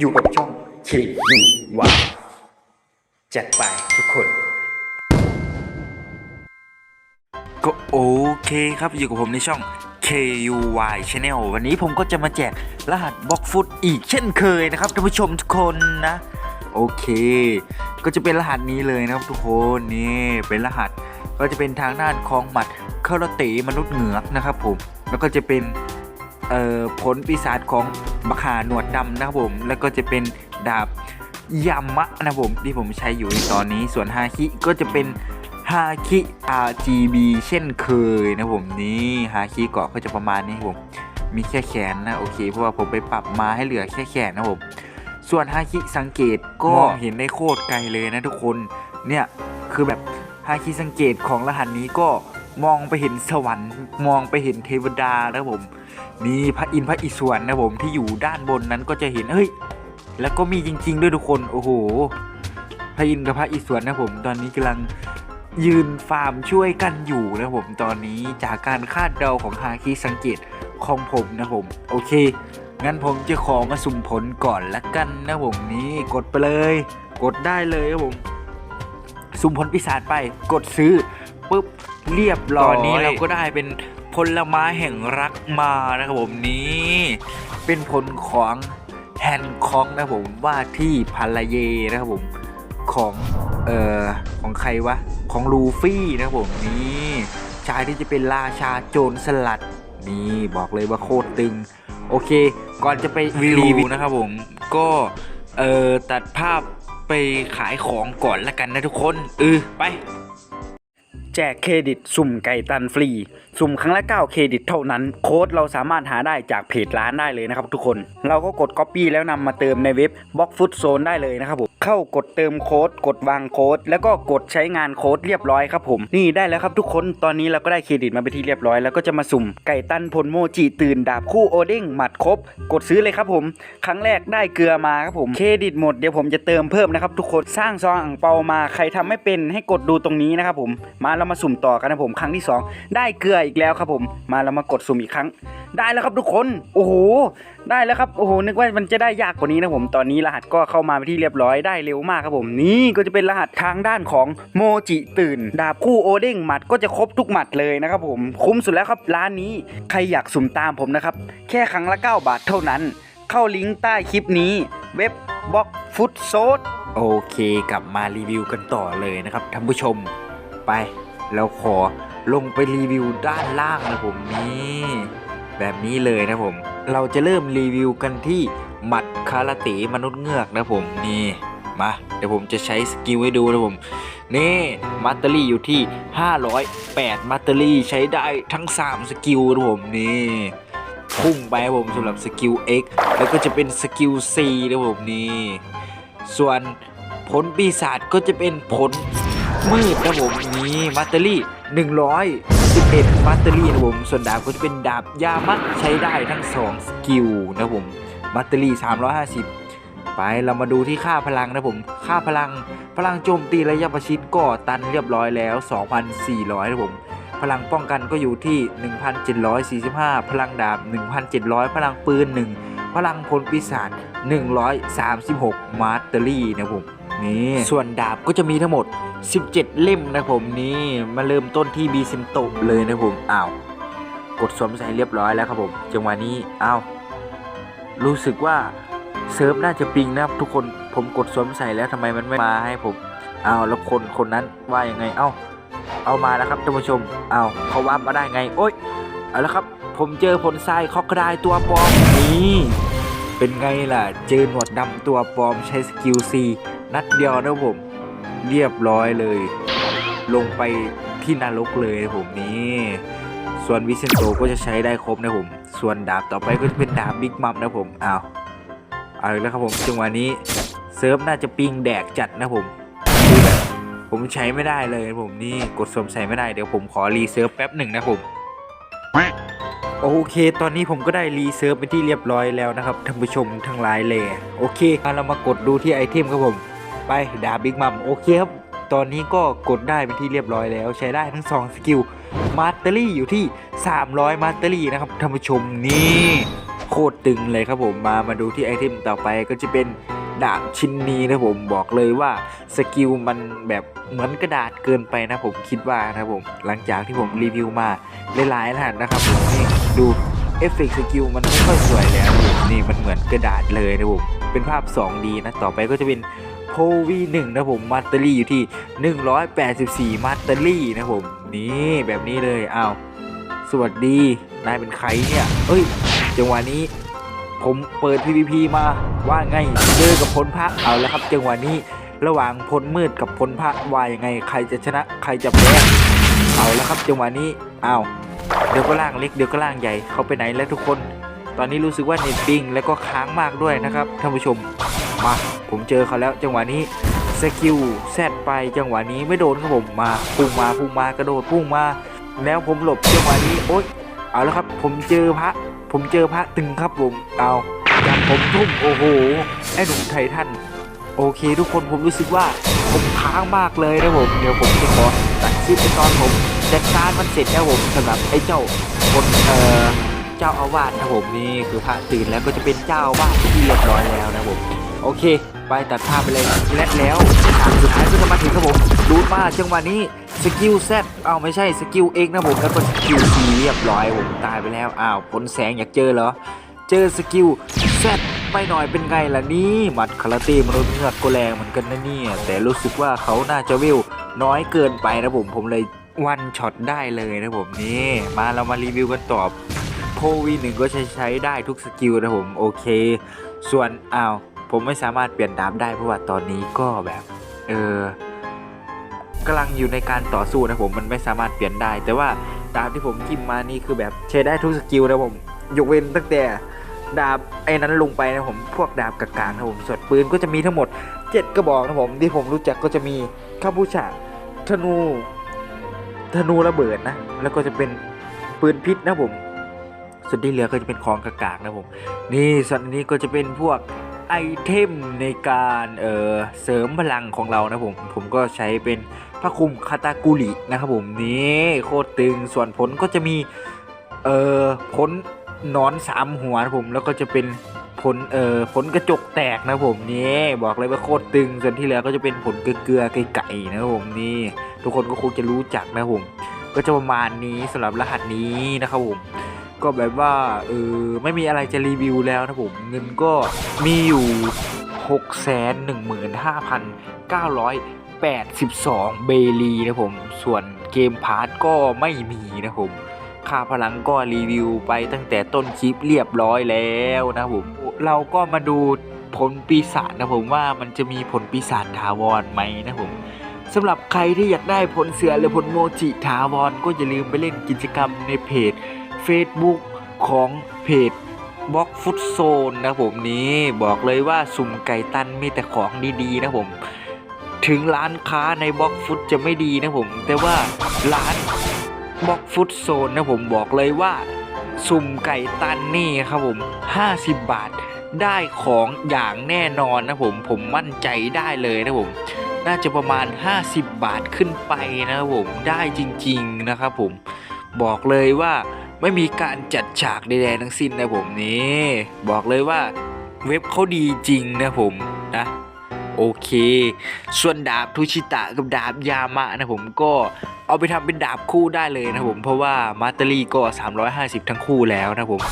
อยู่กับช่องเคยูวาจัดไปทุกคน ก็โอเคครับอยู่กับผมในช่อง KUY Channel วันนี้ผมก็จะมาแจกรหัสบล็อกฟุตอีกเช่นเคยนะครับท่านผู้ชมทุกคนนะ โอเค ก็จะเป็นรหัสนี้เลยนะครับทุกคนนี่เป็นรหัสก็จะเป็นทางด้านของหมัดเคาราเตะมนุษย์เหงือกนะครับผมแล้วก็จะเป็น เอ่อผลปีศาจของบักหาหนวดดำนะครับผม แล้วก็จะเป็นดาบยามะนะครับผมที่ผมใช้อยู่ในตอนนี้ส่วนฮาคิก็จะเป็นฮาคิ RGB เช่นเคยนะผมนี่ฮาคิเกาะก็จะประมาณนี้ครับผมมีแค่แขนนะโอเคเพราะว่าผมไปปรับมาให้เหลือแค่แขนนะผมส่วนฮาคิสังเกตก็มองเห็นได้โคตรไกลเลยนะทุกคนเนี่ยคือแบบฮาคิสังเกตของรหัสนี้ก็ มองไปเห็นสวรรค์ มองไปเห็นเทวดานะผมนี่พระอินทร์พระอิศวรนะผมที่อยู่ด้านบนนั้นก็จะเห็นเฮ้ยแล้วก็มีจริง ๆ ด้วยทุกคนโอ้โหพระอินทร์กับพระอิศวรนะผมตอนนี้กำลังยืนฟาร์มช่วยกันอยู่นะผมตอนนี้จากการคาดเดาของฮาคิสังเกตของผมนะผมโอเค งั้นผมจะขอมาสุ่มผลก่อนละกันนะผมนี่กดไปเลย กดได้เลยครับผม สุ่มผลปีศาจไปกดซื้อ ปุ๊บเรียบร้อยตอนนี้เราก็ได้เป็นผลไม้แห่งรักมานะครับผมนี่เป็นผลของแฮนคองนะผมว่าที่พาลาเยนะครับผมของเอ่อของใครวะของลูฟี่นะครับผมนี่ชายที่จะเป็นราชาโจรสลัดนี่บอกเลยว่าโคตรตึง โอเค ก่อนจะไปรีวิวนะครับผมก็เอ่อตัดภาพไปขายของก่อนละกันนะทุกคนเออไป แจกเครดิตสุ่มไก่ตันฟรี สุ่มครั้งละ 9 เครดิตเท่านั้น โค้ดเราสามารถหาได้จากเพจร้านได้เลยนะครับทุกคน เราก็กด Copy แล้วนำมาเติมในเว็บบล็อกฟุตโซนได้เลยนะครับผมเข้ากดเติมโค้ด กดวางโค้ด แล้วก็กดใช้งานโค้ดเรียบร้อยครับผม นี่ได้แล้วครับทุกคน ตอนนี้เราก็ได้เครดิตมาไปที่เรียบร้อย แล้วก็จะมาสุ่มไก่ตันพลโมจิตื่นดาบคู่โอเด้งหมัดครบ กดซื้อเลยครับผม ครั้งแรกได้เกลือมาครับผม เครดิตหมดเดี๋ยวผมจะเติมเพิ่มนะครับทุกคน สร้างซองอ่างเปามา ใครทำไม่เป็นให้กดดูตรงนี้นะครับผม มาเรามาสุ่มต่อกันนะผมครั้งที่สองได้เกลืออีกแล้วครับผม มาเรามากดสุ่มอีกครั้ง ได้แล้วครับทุกคน โอ้โห ได้แล้วครับ โอ้โห นึกว่ามันจะได้ยากกว่านี้นะผม ตอนนี้รหัสก็เข้ามาไปที่เรียบร้อย ได้เร็วมากครับผม นี่ก็จะเป็นรหัสทางด้านของโมจิตื่น ดาบคู่โอเด้งหมัดก็จะครบทุกหมัดเลยนะครับผม คุ้มสุดแล้วครับร้านนี้ ใครอยากสุ่มตามผมนะครับ แค่ครั้งละ 9 บาทเท่านั้น เข้าลิงก์ใต้คลิปนี้ เว็บบล็อกฟุตโซดโอเคกลับมารีวิวกันต่อเลยนะครับท่านผู้ชมไป แล้วขอลงไปรีวิวด้านล่างนะผมนี่แบบนี้เลยนะผม เราจะเริ่มรีวิวกันที่หมัดคาราเตะมนุษย์เงือกนะผมนี่มาเดี๋ยวผมจะใช้สกิลให้ดูนะผม นี่มัตเตอรี่อยู่ที่ 508 มัตเตอรี่ใช้ได้ทั้ง 3 สกิลนะผมนี่พุ่งไปผมสำหรับสกิล X แล้วก็จะเป็นสกิล C นะผมนี่ส่วนผลปีศาจก็จะเป็นผล มืดนะผมนี่มัตเตอรี่111มัตเตอรี่นะผมส่วนดาบก็จะเป็นดาบยามัดใช้ได้ทั้ง 2 สกิลนะผมมัตเตอรี่ 350 ไปเรามาดูที่ค่าพลังนะผม ค่าพลังพลังโจมตีระยะประชิดก็ตันเรียบร้อยแล้ว 2,400นะผมพลังป้องกันก็อยู่ที่ 1,745 พลังดาบ 1,700 พลังปืน 1 พลังพลปีศาจ136 มาสเตอรี่นะผม นี่ส่วนดาบก็จะมีทั้งหมด 17 เล่มนะผมนี่มาเริ่มต้นที่บีเซิมโตเลยนะผมอ้าวกดสวมใส่เรียบร้อยแล้วครับผมจังหวะนี้อ้าวรู้สึกว่าเซิร์ฟน่าจะปิงนะครับทุกคนผมกดสวมใส่แล้วทำไมมันไม่มาให้ผมอ้าวแล้วคนคนนั้นว่ายังไงเอ้าเอามาแล้วครับท่านผู้ชมอ้าวเขาวับมาได้ไงโอ๊ยเอาละครับผมเจอผลทรายคอกระไดตัวปลอมนี่เป็นไงล่ะ เจอหนวดดำตัวปลอมใช้สกิลซี นัดเดียวนะผม เรียบร้อยเลย ลงไปที่นรกเลยผมนี่ส่วนวิเซนโตก็จะใช้ได้ครบนะผม ส่วนดาบต่อไปก็จะเป็นดาบบิ๊กมัมนะผมอ้าวเอาแล้วครับผมจังหวะนี้เซิร์ฟน่าจะปิงแดกจัดนะผมคือแบบผมใช้ไม่ได้เลยผมนี่กดสวมใส่ไม่ได้เดี๋ยวผมขอรีเซิร์ฟแป๊บหนึ่งนะผมโอเค ตอนนี้ผมก็ได้รีเซิร์ฟเป็นที่เรียบร้อยแล้วนะครับท่านผู้ชมทั้งหลายเลย โอเคมาเรามากดดูที่ไอเทมครับผม ไปดาบบิ๊กมัมโอเคครับ ตอนนี้ก็กดได้เป็นที่เรียบร้อยแล้ว ใช้ได้ทั้ง 2 สกิลมาสเตอรี่อยู่ที่ 300 มาสเตอรี่นะครับท่านผู้ชมนี่โคตรตึงเลยครับผมมามาดูที่ไอเทมต่อไปก็จะเป็นดาบชิ้นนี้นะผมบอกเลยว่าสกิลมันแบบเหมือนกระดาษเกินไปนะผมคิดว่านะผมหลังจากที่ผมรีวิวมาหลายๆรหัสนะครับผมนี่ดูเอฟเฟกต์สกิลมันไม่ค่อยสวยแล้วนี่มันเหมือนกระดาษเลยนะผมเป็นภาพ 2D นะต่อไปก็จะเป็น โพวีหนึ่งนะผมมาสเตอรี่อยู่ที่ 184มาสเตอรี่นะผม นี่แบบนี้เลยอ้าวสวัสดี นายเป็นใครเนี่ยเอ้ย จังหวะนี้ ผมเปิด PVP มาว่าไงเจอกับพลพระเอาแล้วครับ จังหวะนี้ระหว่างพลมืดกับพลพระว่ายังไง ใครจะชนะใครจะแพ้เอาแล้วครับ จังหวะนี้อ้าวเดี๋ยวก็ล่างเล็กเดี๋ยวก็ล่างใหญ่เขาไปไหนแล้วทุกคน ตอนนี้รู้สึกว่าเน็ตปิงแล้วก็ค้างมากด้วยนะครับท่านผู้ชม มา ผมเจอเขาแล้วจังหวะนี้สกิลแซดไปจังหวะนี้ไม่โดนครับผมมาพุ่งมาพุ่งมากระโดดพุ่งมา แล้วผมหลบจังหวะนี้โอ๊ยเอาแล้วครับ ผมเจอพระ ผมเจอพระตึงครับผมเอาจากผมทุ่มโอ้โหไอ้หนุ่มไททันโอเค ทุกคนผมรู้สึกว่าผมค้างมากเลยนะผมเดี๋ยวผมจะขอตัดคลิปไปตอนผมจัดการมันเสร็จนะผมสำหรับไอ้เจ้าคนเอ่อเจ้าอาวาสนะผมนี่คือพระตื่นแล้วก็จะเป็นเจ้าอาวาสที่เรียบร้อยแล้วนะผม โอเค ไปตัดภาพไปเลยและแล้วฉากสุดท้ายก็จะมาถึงครับผมรูดมาจังหวะนี้สกิลแซดเอาไม่ใช่สกิลเอกนะผมแล้วก็สกิลซีเรียบร้อยผมตายไปแล้วอ้าวผลแสงอยากเจอเหรอ เจอสกิลแซดไปหน่อยเป็นไงล่ะนี่หมัดคาราเต้มนุษย์เงือกก็แรงเหมือนกันนะเนี่ยแต่รู้สึกว่าเขาน่าจะวิวน้อยเกินไปนะผมผมเลยวันช็อตได้เลยนะผมนี่มาเรามารีวิวกันต่อโพวีหนึ่งก็ใช้ใช้ได้ทุกสกิลนะผมโอเค ส่วนอ้าว ผมไม่สามารถเปลี่ยนดาบได้เพราะว่าตอนนี้ก็แบบเออกำลังอยู่ในการต่อสู้นะผมมันไม่สามารถเปลี่ยนได้ แต่ว่าดาบที่ผมจิ้มมานี่คือแบบใช้ได้ทุกสกิลนะผมยกเว้นตั้งแต่ดาบไอ้นั้นลงไปนะผมพวกดาบกากๆนะผมส่วนปืนก็จะมีทั้งหมด 7 กระบอกนะผมที่ผมรู้จักก็จะมีคาบูชาธนูธนูระเบิดนะ แล้วก็จะเป็นปืนพิษนะผม ส่วนที่เหลือก็จะเป็นของกากๆนะผม นี่ส่วนนี้ก็จะเป็นพวก อเทมในการเอ่อเสริมพลังของเรานะผมผมก็ใช้เป็นพระคุมคาตากุรินะครับผมนี่โคตรตึงส่วนผลก็จะมีเอ่อผลนอนสามหัวนะผมแล้วก็จะเป็นผลเอ่อผลกระจกแตกนะผมนี่บอกเลยว่าโคตรตึงส่วนที่เหลือก็จะเป็นผลเกลือไก่ๆนะผมนี่ทุกคนก็คงจะรู้จักนะผมก็จะประมาณนี้สำหรับรหัสนี้นะครับผม ก็แบบว่าเออไม่มีอะไรจะรีวิวแล้วนะผม เงินก็มีอยู่ 6 1 5 9 8 2 เบลีนะผม ส่วนเกมพาร์ทก็ไม่มีนะผมค่าพลังก็รีวิวไปตั้งแต่ต้นคลิปเรียบร้อยแล้วนะผม เราก็มาดูผลปีศาจนะผมว่ามันจะมีผลปีศาจถาวรไหมนะผมสำหรับใครที่อยากได้ผลเสือหรือผลโมจิถาวรก็อย่าลืมไปเล่นกิจกรรมในเพจ Facebook ของเพจบล็อกฟุตโซนนะผมนี้บอกเลยว่าสุ่มไก่ตันมีแต่ของดีๆนะผม ถึงร้านค้าในบล็อกฟุตจะไม่ดีนะผม แต่ว่าร้านบล็อกฟุตโซนนะผมบอกเลยว่า สุ่มไก่ตันนี่ครับผม 50 บาทได้ของอย่างแน่นอนนะผม ผมมั่นใจได้เลยนะผม น่าจะประมาณ 50 บาทขึ้นไปนะครับผมได้จริง ๆนะครับผมบอกเลยว่า ไม่มีการจัดฉากใดๆทั้งสิ้นนะผมนี่บอกเลยว่าเว็บเขาดีจริงนะผมนะ โอเค ส่วนดาบทูชิตะกับดาบยามะนะผมก็เอาไปทำเป็นดาบคู่ได้เลยนะผมเพราะว่ามาตอรี่ก็ 350 ทั้งคู่แล้วนะผม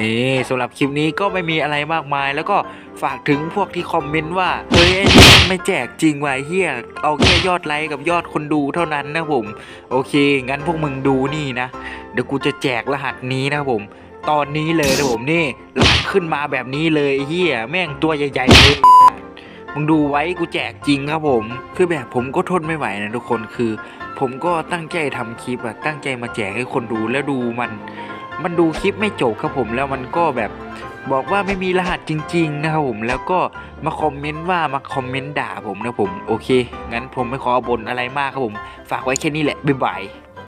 นี่สำหรับคลิปนี้ก็ไม่มีอะไรมากมาย แล้วก็ฝากถึงพวกที่คอมเมนต์ว่าเฮ้ยไอ้นี่มันไม่แจกจริงว่ะเฮียเอาแค่ยอดไลค์กับยอดคนดูเท่านั้นนะผม โอเค งั้นพวกมึงดูนี่นะ เดี๋ยวกูจะแจกรหัสนี้นะผม ตอนนี้เลยนะผมนี่รหัสขึ้นมาแบบนี้เลยเฮียแม่งตัวใหญ่ๆเลย มึงดูไว้กูแจกจริงครับผม คือแบบผมก็ทนไม่ไหวนะทุกคนคือ ผมก็ตั้งใจทำคลิปอะตั้งใจมาแจกให้คนดูแล้วดูมัน มันดูคลิปไม่จบครับผมแล้วมันก็แบบบอกว่าไม่มีรหัสจริง ๆ นะครับผมแล้วก็มาคอมเมนต์ว่ามาคอมเมนต์ด่าผมนะผมโอเค งั้นผมไม่ขอบ่นอะไรมากครับผม ฝากไว้แค่นี้แหละบ๊ายบาย